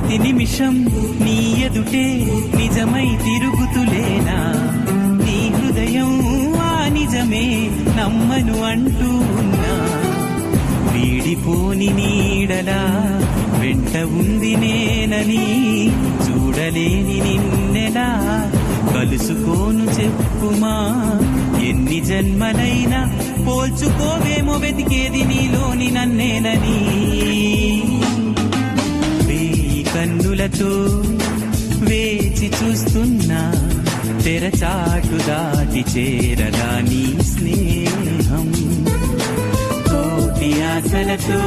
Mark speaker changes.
Speaker 1: ప్రతి నిమిషం నీ ఎదుటే నిజమై తిరుగుతులేనా? నీ హృదయం ఆ నిజమే నమ్మను అంటూ ఉన్నా. వీడిపోని నీడలా వెంట ఉంది నేనని చూడలేని నిన్నెలా కలుసుకోను చెప్పుమా. ఎన్ని జన్మలైనా పోల్చుకోవేమో వెతికేది నీలోని నన్నేనని. కన్నులతో వేచి చూస్తున్నా తెరచాటు దాటి చేరగా నీ స్నేహం. కోటి ఆశలతో